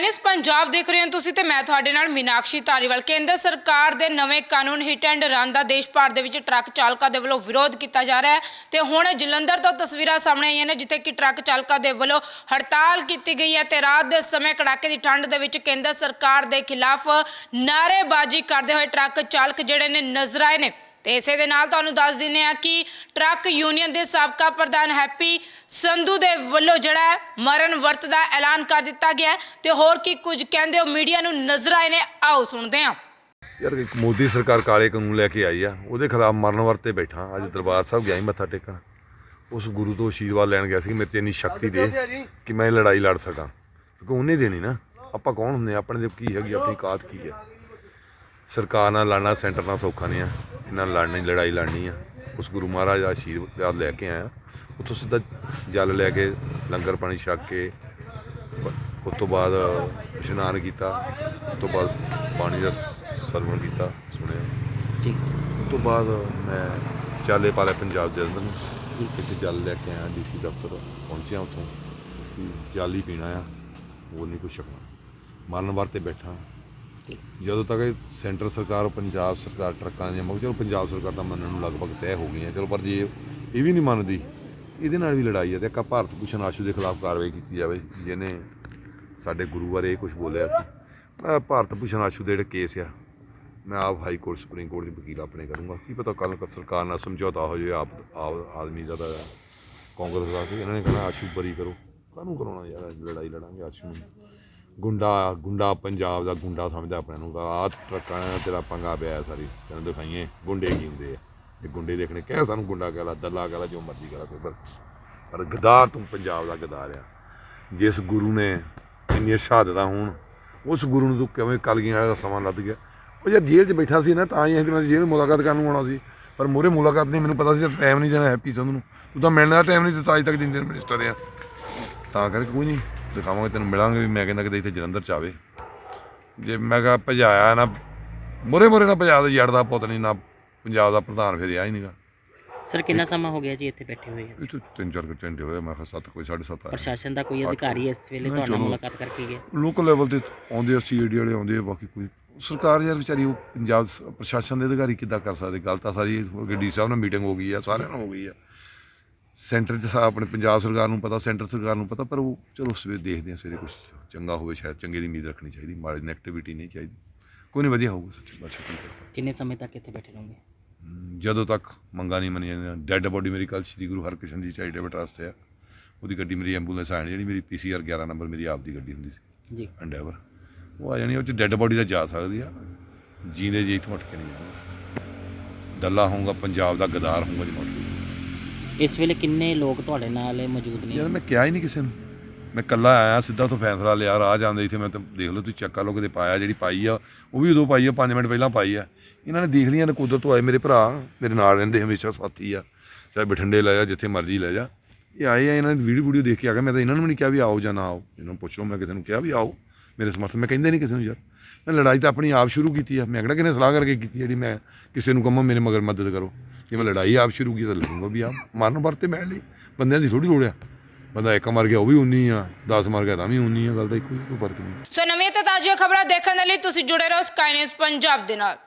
News Punjab ਦੇਖ ਰਹੇ ਹੋ ਤੁਸੀਂ ਤੇ ਮੈਂ ਤੁਹਾਡੇ ਨਾਲ ਮੀਨਾਕਸ਼ੀ ਧਾਰੀਵਾਲ। ਕੇਂਦਰ ਸਰਕਾਰ ਦੇ ਨਵੇਂ ਕਾਨੂੰਨ ਹਿੱਟ ਐਂਡ ਰਨ ਦਾ ਦੇਸ਼ ਭਰ ਦੇ ਵਿੱਚ ਟਰੱਕ ਚਾਲਕਾਂ ਦੇ ਵੱਲੋਂ ਵਿਰੋਧ ਕੀਤਾ ਜਾ ਰਿਹਾ ਹੈ ਤੇ ਹੁਣ ਜਲੰਧਰ ਤੋਂ ਤਸਵੀਰਾਂ ਸਾਹਮਣੇ ਆਈਆਂ ਨੇ, ਜਿੱਥੇ ਕਿ ਟਰੱਕ ਚਾਲਕਾਂ ਦੇ ਵੱਲੋਂ ਹੜਤਾਲ ਕੀਤੀ ਗਈ ਹੈ ਤੇ ਰਾਤ ਦੇ ਸਮੇਂ ਕੜਾਕੇ ਦੀ ਠੰਡ ਦੇ ਵਿੱਚ ਕੇਂਦਰ ਸਰਕਾਰ ਦੇ ਖਿਲਾਫ ਨਾਅਰੇਬਾਜ਼ੀ ਕਰਦੇ ਹੋਏ ਟਰੱਕ ਚਾਲਕ ਜਿਹੜੇ ਨੇ ਨਜ਼ਰ ਆਏ ਨੇ। ਤੇ ਇਸੇ ਦੇ ਨਾਲ ਤੁਹਾਨੂੰ ਦੱਸ ਦਿੰਦੇ ਆ ਕਿ ਟਰੱਕ ਯੂਨੀਅਨ ਦੇ ਸਾਬਕਾ ਪ੍ਰਧਾਨ ਹੈਪੀ ਸੰਧੂ ਦੇ ਵੱਲੋਂ ਜਿਹੜਾ ਮਰਨ ਵਰਤ ਦਾ ਐਲਾਨ ਕਰ ਦਿੱਤਾ ਗਿਆ ਹੈ ਤੇ ਹੋਰ ਕੀ ਕੁਝ ਕਹਿੰਦੇ ਹੋ? ਮੀਡੀਆ ਨੂੰ ਨਜ਼ਰ ਆਏ ਨੇ, ਆਓ ਸੁਣਦੇ ਹਾਂ। ਯਾਰ ਇੱਕ ਮੋਦੀ ਸਰਕਾਰ ਕਾਲੇ ਕਾਨੂੰਨ ਲੈ ਕੇ ਆਈ ਆ, ਉਹਦੇ ਖਿਲਾਫ ਮਰਨ ਵਰਤੇ ਬੈਠਾ, ਅੱਜ ਦਰਬਾਰ ਸਾਹਿਬ ਗਿਆ ਸੀ ਮੱਥਾ ਟੇਕਣ। ਉਸ ਗੁਰੂ ਤੋਂ ਆਸ਼ੀਰਵਾਦ ਲੈਣ ਗਿਆ ਸੀ ਕਿ ਮੇਰੇ ਤੇ ਇੰਨੀ ਸ਼ਕਤੀ ਦੇ ਕਿ ਮੈਂ ਇਹ ਲੜਾਈ ਲੜ ਸਕਾਂ। ਕਿਉਂਕਿ ਉਹਨੇ ਦੇਣੀ ਨਾ, ਆਪਾਂ ਕੌਣ ਹੁੰਦੇ ਆ? ਆਪਣੇ ਦੇ ਕੀ ਹੈਗੀ, ਆਪਣੀ ਕਾਤ ਕੀ ਹੈ? ਸਰਕਾਰ ਨਾਲ ਲੜਨਾ, ਸੈਂਟਰ ਨਾਲ ਸੌਖਾ ਨਹੀਂ ਆ। ਇਹਨਾਂ ਲੜਨੀ ਲੜਾਈ ਲੜਨੀ ਆ। ਉਸ ਗੁਰੂ ਮਹਾਰਾਜ ਦਾ ਆਸ਼ੀਰਵਾਦ ਲੈ ਕੇ ਆਇਆ। ਉੱਥੋਂ ਸਿੱਧਾ ਜਲ ਲੈ ਕੇ ਲੰਗਰ ਪਾਣੀ ਛਕ ਕੇ ਉਸ ਤੋਂ ਬਾਅਦ ਇਸ਼ਨਾਨ ਕੀਤਾ। ਉਸ ਤੋਂ ਬਾਅਦ ਪਾਣੀ ਦਾ ਸਰਵਣ ਕੀਤਾ ਸੁਣਿਆ। ਜੀ। ਉਸ ਤੋਂ ਬਾਅਦ ਮੈਂ ਚਾਲੇ ਪਾਲੇ ਪੰਜਾਬ ਦੇ ਅੰਦਰ ਨੂੰ ਕਿਤੇ ਜਲ ਲੈ ਕੇ ਆਇਆ ਡੀਸੀ ਦਫ਼ਤਰ ਪਹੁੰਚਿਆ ਉੱਥੋਂ। ਜਲ ਪੀਣਾ ਆ ਹੋਰ ਨਹੀਂ ਕੁਛ ਛਕਣਾ ਮਰਨ ਵਰਤੇ ਬੈਠਾ। ਜਦੋਂ ਤੱਕ ਇਹ ਸੈਂਟਰ ਸਰਕਾਰ ਪੰਜਾਬ ਸਰਕਾਰ ਟਰੱਕਾਂ ਦੀਆਂ ਮਗਰ ਚਲੋ ਪੰਜਾਬ ਸਰਕਾਰ ਦਾ ਮੰਨਣ ਨੂੰ ਲਗਭਗ ਤੈਅ ਹੋ ਗਈਆਂ, ਚਲੋ ਪਰ ਜੇ ਇਹ ਵੀ ਨਹੀਂ ਮੰਨਦੀ, ਇਹਦੇ ਨਾਲ ਵੀ ਲੜਾਈ ਹੈ ਤੇ ਇੱਕ ਭਾਰਤ ਭੂਸ਼ਣ ਆਸ਼ੂ ਦੇ ਖਿਲਾਫ ਕਾਰਵਾਈ ਕੀਤੀ ਜਾਵੇ, ਜਿਹਨੇ ਸਾਡੇ ਗੁਰੂ ਬਾਰੇ ਇਹ ਕੁਝ ਬੋਲਿਆ ਸੀ। ਭਾਰਤ ਭੂਸ਼ਣ ਆਸ਼ੂ ਦੇ ਜਿਹੜੇ ਕੇਸ ਆ, ਮੈਂ ਆਪ ਹਾਈ ਕੋਰਟ, ਸੁਪਰੀਮ ਕੋਰਟ ਦੇ ਵਕੀਲ ਆਪਣੇ ਕਰੂੰਗਾ। ਕੀ ਪਤਾ ਕੱਲ ਸਰਕਾਰ ਨਾਲ ਸਮਝੌਤਾ ਹੋ ਜਾਵੇ, ਆਪ ਆਦਮੀ ਦਾ ਤਾਂ ਕਾਂਗਰਸ ਦਾ, ਕਿ ਇਹਨਾਂ ਨੇ ਕਹਿਣਾ ਆਸ਼ੂ ਬਰੀ ਕਰੋ, ਕਾਹਨੂੰ ਕਰਾਉਣਾ ਯਾਰ ਲੜਾਈ ਲੜਾਂਗੇ ਆਸ਼ੂ ਨੂੰ। ਗੁੰਡਾ ਗੁੰਡਾ ਪੰਜਾਬ ਦਾ ਗੁੰਡਾ ਸਮਝਦਾ ਆਪਣੇ ਨੂੰ ਆ ਟਰੱਕਾਂ ਨਾਲ ਤੇਰਾ ਪੰਗਾ ਪਿਆ ਸਾਰੀ। ਤੈਨੂੰ ਦਿਖਾਈਏ, ਗੁੰਡੇ ਕੀ ਹੁੰਦੇ ਆ। ਇਹ ਗੁੰਡੇ ਦੇਖਣੇ, ਕਹਿ ਸਾਨੂੰ ਗੁੰਡਾ, ਕਹਿ ਲਾ, ਦੱਲਾ, ਕਹਿ ਲਾ, ਜੋ ਮਰਜ਼ੀ ਕਹਿ ਲਾ, ਕੋਈ ਪਰ ਪਰ ਗਦਾਰ ਤੂੰ ਪੰਜਾਬ ਦਾ ਗਦਾਰ ਆ। ਜਿਸ ਗੁਰੂ ਨੇ ਇੰਨੀਆਂ ਸ਼ਹਾਦਤਾਂ ਹੋਣ, ਉਸ ਗੁਰੂ ਨੂੰ ਤੂੰ ਕਿਵੇਂ ਕਲਗੀਆਂ ਵਾਲੇ ਦਾ ਸਮਾਂ ਲੱਦ ਗਿਆ? ਉਹ ਯਾਰ ਜੇਲ੍ਹ 'ਚ ਬੈਠਾ ਸੀ ਨਾ, ਤਾਂ ਹੀ ਅਸੀਂ ਮੈਂ ਜੇਲ੍ਹ ਮੁਲਾਕਾਤ ਕਰਨ ਨੂੰ ਆਉਣਾ ਸੀ। ਪਰ ਮੋਰੇ ਮੁਲਾਕਾਤ ਨਹੀਂ, ਮੈਨੂੰ ਪਤਾ ਸੀ ਟਾਈਮ ਨਹੀਂ ਦੇਣਾ, ਹੈਪੀ ਸੰਧੂ ਨੂੰ। ਤੂੰ ਤਾਂ ਮਿਲਣ ਦਾ ਟਾਈਮ ਨਹੀਂ ਦਿੱਤਾ, ਅੱਜ ਤੱਕ ਜਿੰਦੇ ਮਿਨਿਸਟਰ ਆ। ਤਾਂ ਕਰਕੇ ਕੋਈ ਨਹੀਂ। ਦਿਖਾਵਾਂਗੇ ਤੈਨੂੰ ਮਿਲਾਂਗੇ ਵੀ ਮੈਂ ਕਹਿੰਦਾ ਕਿਤੇ ਇੱਥੇ ਜਲੰਧਰ ਚ ਆਵੇ। ਜੇ ਮੈਂ ਕਿਹਾ ਭਜਾਇਆ ਨਾ ਮੋਰੇ ਮੋਰੇ ਨਾ ਭਜਾ ਦੇ ਜੜ ਦਾ ਪੁੱਤ ਨਹੀਂ ਨਾ ਪੰਜਾਬ ਦਾ ਪ੍ਰਧਾਨ ਫਿਰ ਆ ਹੀ ਨਹੀਂਗਾ ਸਰ ਕਿੰਨਾ ਸਮਾਂ ਹੋ ਗਿਆ ਜੀ ਇੱਥੇ ਬੈਠੇ ਹੋਏ ਇਹ ਤੋਂ ਤਿੰਨ ਚਾਰ ਘੰਟੇ ਹੋਏ ਮੈਂ ਕਿਹਾ ਸੱਤ ਕੋਈ ਸਾਢੇ ਸੱਤ ਆਇਆ ਪ੍ਰਸ਼ਾਸਨ ਦਾ ਕੋਈ ਅਧਿਕਾਰੀ ਇਸ ਵੇਲੇ ਤੁਹਾਡੇ ਨਾਲ ਚਲੋ। ਮੁਲਾਕਾਤ ਕਰਕੇ ਗਿਆ? ਲੋਕਲ ਲੈਵਲ ਤੇ ਆਉਂਦੇ ਆ ਸੀਆਈਡੀ ਵਾਲੇ ਆਉਂਦੇ ਆ ਬਾਕੀ ਕੋਈ ਸਰਕਾਰ ਯਾਰ ਵਿਚਾਰੀ ਉਹ ਪੰਜਾਬ ਸ- ਪ੍ਰਸ਼ਾਸਨ ਦੇ ਅਧਿਕਾਰੀ ਕਿੱਦਾਂ ਕਰ ਸਕਦੇ? ਗੱਲ ਤਾਂ ਸਾਰੀ ਡੀ ਸਾਹਿਬ ਨਾਲ ਮੀਟਿੰਗ ਹੋ ਗਈ ਆ ਸਾਰਿਆਂ ਨਾਲ ਹੋ ਗਈ ਆ। ਸੈਂਟਰ 'ਚ ਆਪਣੇ ਪੰਜਾਬ ਸਰਕਾਰ ਨੂੰ ਪਤਾ ਸੈਂਟਰ ਸਰਕਾਰ ਨੂੰ ਪਤਾ ਪਰ ਉਹ ਚਲੋ ਸਵੇਰ ਦੇਖਦੇ ਆ ਸਵੇਰੇ ਕੁਝ ਚੰਗਾ ਹੋਵੇ ਸ਼ਾਇਦ ਚੰਗੇ ਦੀ ਉਮੀਦ ਰੱਖਣੀ ਚਾਹੀਦੀ ਮਾੜੀ ਨੈਗੇਟਿਵਿਟੀ ਨਹੀਂ ਚਾਹੀਦੀ। ਕੋਈ ਨਹੀਂ ਵਧੀਆ ਹੋਊਗਾ ਸੱਚੀ ਬਾਤ ਕਿੰਨੇ ਸਮੇਂ ਤੱਕ ਇੱਥੇ ਬੈਠੇ ਰਹੋਗੇ? ਜਦੋਂ ਤੱਕ ਮੰਗਾਂ ਨਹੀਂ ਮੰਨੀਆਂ ਜਾਂਦੀਆਂ। ਡੈੱਡ ਬੋਡੀ ਮੇਰੀ ਕੱਲ ਸ੍ਰੀ ਗੁਰੂ ਹਰਕ੍ਰਿਸ਼ਨ ਜੀ ਚੈਰੀਟੇਬਲ ਟਰਸਟ ਆ। ਉਹਦੀ ਗੱਡੀ ਮੇਰੀ ਐਂਬੂਲੈਂਸ ਆਣੀ ਜਿਹੜੀ ਮੇਰੀ ਪੀਸੀਆਰ 11 ਨੰਬਰ ਮੇਰੀ ਆਪ ਦੀ ਗੱਡੀ ਹੁੰਦੀ ਸੀ। ਜੀ। ਐਂਡੇਵਰ ਉਹ ਆ ਜਾਣੀ ਉਹ ਚ ਡੈੱਡ ਬੋਡੀ ਤਾਂ ਜਾ ਸਕਦੀ ਆ। ਜੀਂਦੇ ਜੀ ਇੱਥੋਂ ਉੱਠ ਕੇ ਨਹੀਂ ਜਾਣਾ ਡੱਲਾ ਹੋਊਗਾ ਪੰਜਾਬ ਦਾ ਗਦਾਰ ਹੋਊਗਾ ਜੀ ਮੋਟਰ ਇਸ ਵੇਲੇ ਕਿੰਨੇ ਲੋਕ ਤੁਹਾਡੇ ਨਾਲ ਮੌਜੂਦ ਨੇ? ਯਾਰ ਮੈਂ ਕਿਹਾ ਹੀ ਨਹੀਂ ਕਿਸੇ ਨੂੰ। ਮੈਂ ਕੱਲਾ ਆਇਆ, ਸਿੱਧਾ ਤੋਂ ਫੈਸਲਾ ਲਿਆ, ਰਾਹ ਜਾਂਦੇ ਇੱਥੇ ਮੈਂ ਤਾਂ ਦੇਖ ਲਓ ਤੁਸੀਂ ਚੈੱਕ ਕਰ ਲਓ, ਕਿਤੇ ਪਾਇਆ ਜਿਹੜੀ ਪਾਈ ਆ, ਉਹ ਵੀ ਉਦੋਂ ਪਾਈ ਆ 5 ਮਿੰਟ ਪਹਿਲਾਂ ਪਾਈ ਆ। ਇਹਨਾਂ ਨੇ ਦੇਖ ਲਈਆਂ ਨੇ ਕੁਦਰਤ ਤੋਂ ਆਏ ਮੇਰੇ ਭਰਾ, ਮੇਰੇ ਨਾਲ ਰਹਿੰਦੇ ਹਮੇਸ਼ਾ ਸਾਥੀ ਆ, ਚਾਹੇ ਬਠਿੰਡੇ ਲੈ ਜਾ, ਜਿੱਥੇ ਮਰਜ਼ੀ ਲੈ ਜਾ। ਇਹ ਆਏ ਆ, ਇਹਨਾਂ ਦੀ ਵੀਡੀਓ ਵੀਡੀਓ ਦੇਖ ਕੇ ਆ ਗਏ, ਮੈਂ ਤਾਂ ਇਹਨਾਂ ਨੂੰ ਵੀ ਨਹੀਂ ਕਿਹਾ ਵੀ ਆਓ ਜਾਂ ਨਾ ਆਓ। ਇਹਨਾਂ ਨੂੰ ਪੁੱਛ ਲਓ, ਮੈਂ ਕਿਸੇ ਨੂੰ ਕਿਹਾ ਵੀ ਆਓ, ਮੇਰੇ ਸਮਰਥਨ ਮੈਂ ਕਹਿੰਦੇ ਨਹੀਂ ਕਿਸੇ ਨੂੰ ਯਾਰ। ਮੈਂ ਲੜਾਈ ਤਾਂ ਆਪਣੀ ਆਪ ਸ਼ੁਰੂ ਕੀਤੀ ਆ, ਮੈਂ ਕਿਹੜਾ ਕਿਨੇ ਸਲਾਹ ਕਰਕੇ ਕੀਤੀ ਜਿਹੜੀ ਮੈਂ ਕਿਸੇ ਨੂੰ ਕਹਾਂ, ਮੇਰੇ ਮਗਰ ਮਦਦ ਕਰੋ। ਜੇ ਮੈਂ ਲੜਾਈ ਆਪ ਸ਼ੁਰੂ ਕੀਤੀ ਤਾਂ ਲੜੂੰਗਾ ਵੀ ਆਪ। ਮਰਨ ਵਰਤੇ ਮੈਂ ਲਈ। ਬੰਦਿਆਂ ਦੀ ਥੋੜੀ ਲੋੜ ਆ। ਬੰਦਾ ਇੱਕ ਮਰ ਗਿਆ ਉਹ ਵੀ ਉਨੀ ਆ 10 ਮਰ ਗਿਆ ਤਾਂ ਵੀ ਉਨੀ ਆ, ਗੱਲ ਤਾਂ ਇੱਕੋ ਹੀ ਕੋਈ ਫ਼ਰਕ ਨਹੀਂ। ਸੋ ਨਵੀਆਂ ਤੇ ਤਾਜ਼ੀਆਂ ਖਬਰਾਂ ਦੇਖਣ ਦੇ ਲਈ ਤੁਸੀਂ ਜੁੜੇ ਰਹੋ ਸਕਾਈ ਨਿਊਜ਼ ਪੰਜਾਬ ਦੇ ਨਾਲ।